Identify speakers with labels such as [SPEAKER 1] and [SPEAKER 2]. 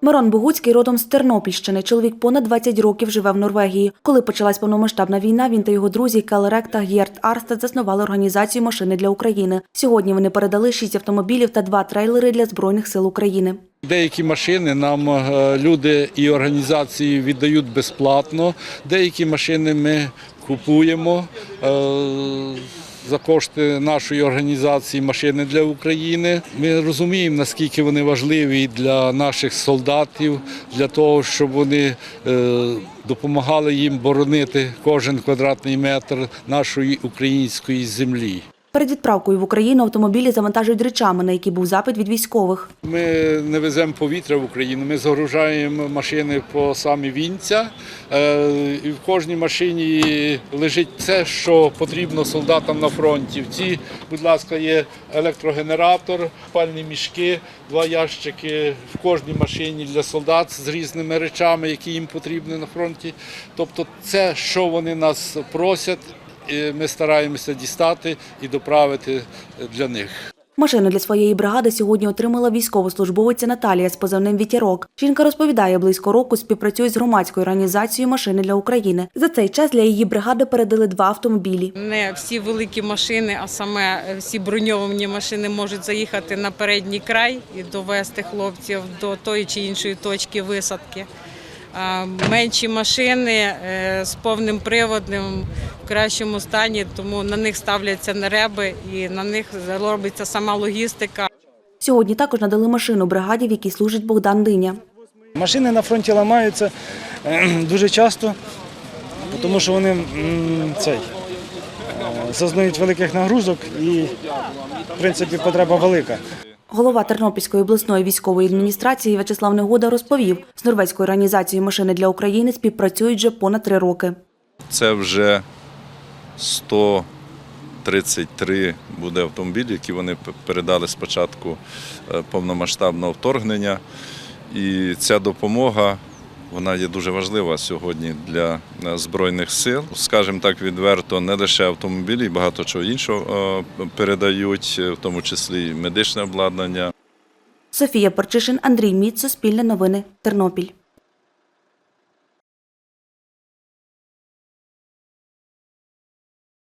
[SPEAKER 1] Мирон Богуцький родом з Тернопільщини. Чоловік понад 20 років живе в Норвегії. Коли почалась повномасштабна війна, він та його друзі Келерек та Гєрт Арстед заснували організацію машини для України. Сьогодні вони передали 6 автомобілів та 2 трейлери для Збройних сил України.
[SPEAKER 2] Деякі машини нам е, люди і організації віддають безплатно. Деякі машини ми купуємо е, за кошти нашої організації машини для України. Ми розуміємо, наскільки вони важливі для наших солдатів, для того, щоб вони е, допомагали їм боронити кожен квадратний метр нашої української землі.
[SPEAKER 1] Перед відправкою в Україну автомобілі завантажують речами, на які був запит від військових.
[SPEAKER 2] Ми не веземо повітря в Україну, ми загружаємо машини по самі вінця. Е, І в кожній машині лежить все, що потрібно солдатам на фронті. В цій, будь ласка, є електрогенератор, пальні мішки, два ящики в кожній машині для солдат з різними речами, які їм потрібні на фронті. Тобто, це, що вони нас просять, і ми стараємося дістати і доправити для них.
[SPEAKER 1] Машину для своєї бригади сьогодні отримала військовослужбовиця Наталія з позивним Вітірок. Жінка розповідає, близько року співпрацює з громадською організацією Машини для України. За цей час для її бригади передали два автомобілі.
[SPEAKER 3] Не всі великі машини, а саме всі броньовані машини можуть заїхати на передній край і довести хлопців до тої чи іншої точки висадки. Менші машини е, з повним приводом в кращому стані, тому на них ставляться нареби і на них робиться сама логістика.
[SPEAKER 1] Сьогодні також надали машину бригаді, в якій служить Богдан Диня.
[SPEAKER 4] Машини на фронті ламаються е, дуже часто, тому що вони цей, е, зазнають великих нагрузок і, в принципі, потреба велика.
[SPEAKER 1] Голова Тернопільської обласної військової адміністрації В'ячеслав Негода розповів, з норвезькою організацією Машини для України співпрацюють вже понад три роки.
[SPEAKER 5] Це вже 133 буде автомобілі, які вони передали спочатку е, повномасштабного вторгнення. І ця допомога вона є дуже важлива сьогодні для е, Збройних сил. Скажімо так відверто, не лише автомобілі, багато чого іншого е, передають, в тому числі і медичне обладнання.
[SPEAKER 1] Софія Парчишин, Андрій Міц, Суспільне новини, Тернопіль.